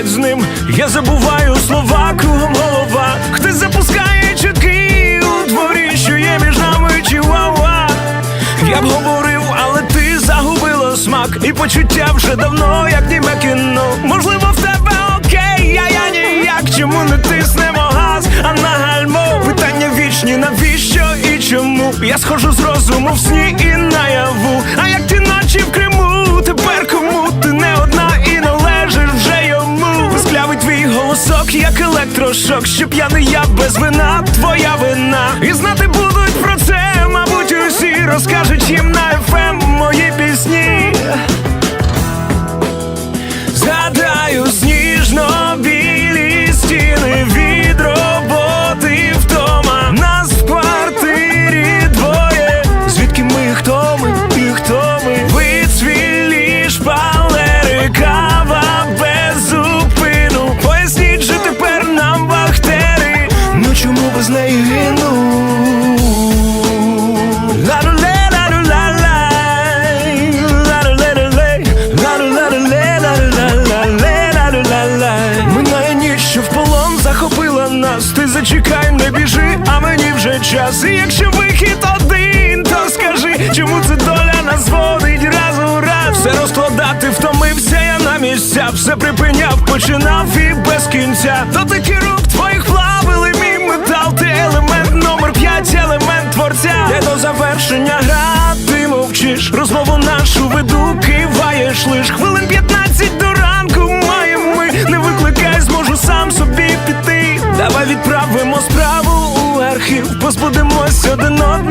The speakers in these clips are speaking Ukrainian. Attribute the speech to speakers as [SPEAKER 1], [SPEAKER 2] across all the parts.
[SPEAKER 1] геть з ним, я забуваю слова кругом голова. Хтось запускає чутки у дворі, що є між нами чіуауа Я б говорив, але ти загубила смак, і почуття вже давно, як німе кіно. Можливо, в тебе окей, я я ніяк, чому не тиснемо газ, а на гальмо питання вічні, навіщо і чому? Я схожу з розуму в сні і наяву. А як ті ночі в Криму як електрошок, що п'яний я без вина, твоя вина. І знати будуть про це, захопила. Ти зачекай, не біжи, а мені вже час. І якщо вихід один, то скажи, чому це доля нас водить раз у раз. Все розкладати втомився я на місця, все припиняв, починав і без кінця. Дотики рук твоїх плавили мій метал, ти елемент номер п'ять, елемент творця. Де до завершення гра, ти мовчиш, розмову нашу веду, киваєш лиш хвилин позбудемось один одного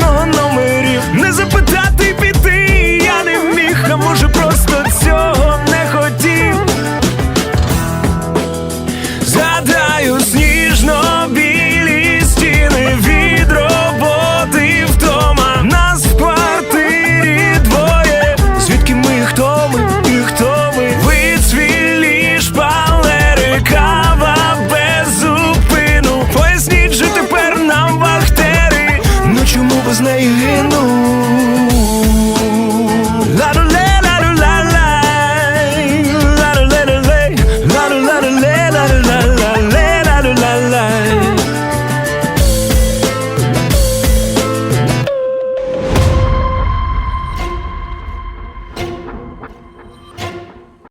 [SPEAKER 1] з неї гинуть.